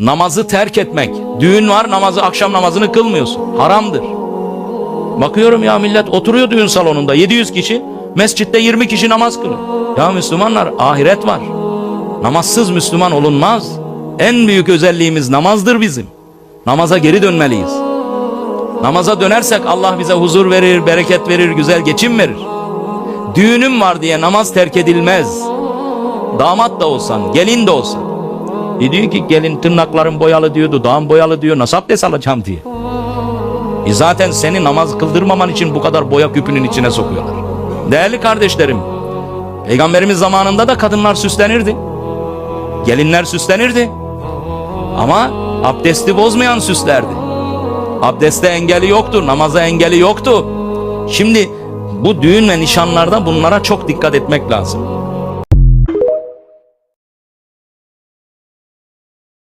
namazı terk etmek. Düğün var namazı akşam namazını kılmıyorsun. Haramdır. Bakıyorum ya millet oturuyor düğün salonunda 700 kişi. Mescitte 20 kişi namaz kılıyor. Ya Müslümanlar ahiret var. Namazsız Müslüman olunmaz. En büyük özelliğimiz namazdır bizim. Namaza geri dönmeliyiz. Namaza dönersek Allah bize huzur verir, bereket verir, güzel geçim verir. Düğünüm var diye namaz terk edilmez. Damat da olsan, gelin de olsan. E diyor ki gelin tırnakların boyalı diyordu, dağın boyalı diyor. Nasıl abdest alacağım diye. E zaten seni namaz kıldırmaman için bu kadar boya küpünün içine sokuyorlar. Değerli kardeşlerim, Peygamberimiz zamanında da kadınlar süslenirdi. Gelinler süslenirdi. Ama abdesti bozmayan süslerdi. Abdeste engeli yoktu, namaza engeli yoktu. Şimdi bu düğün ve nişanlarda bunlara çok dikkat etmek lazım.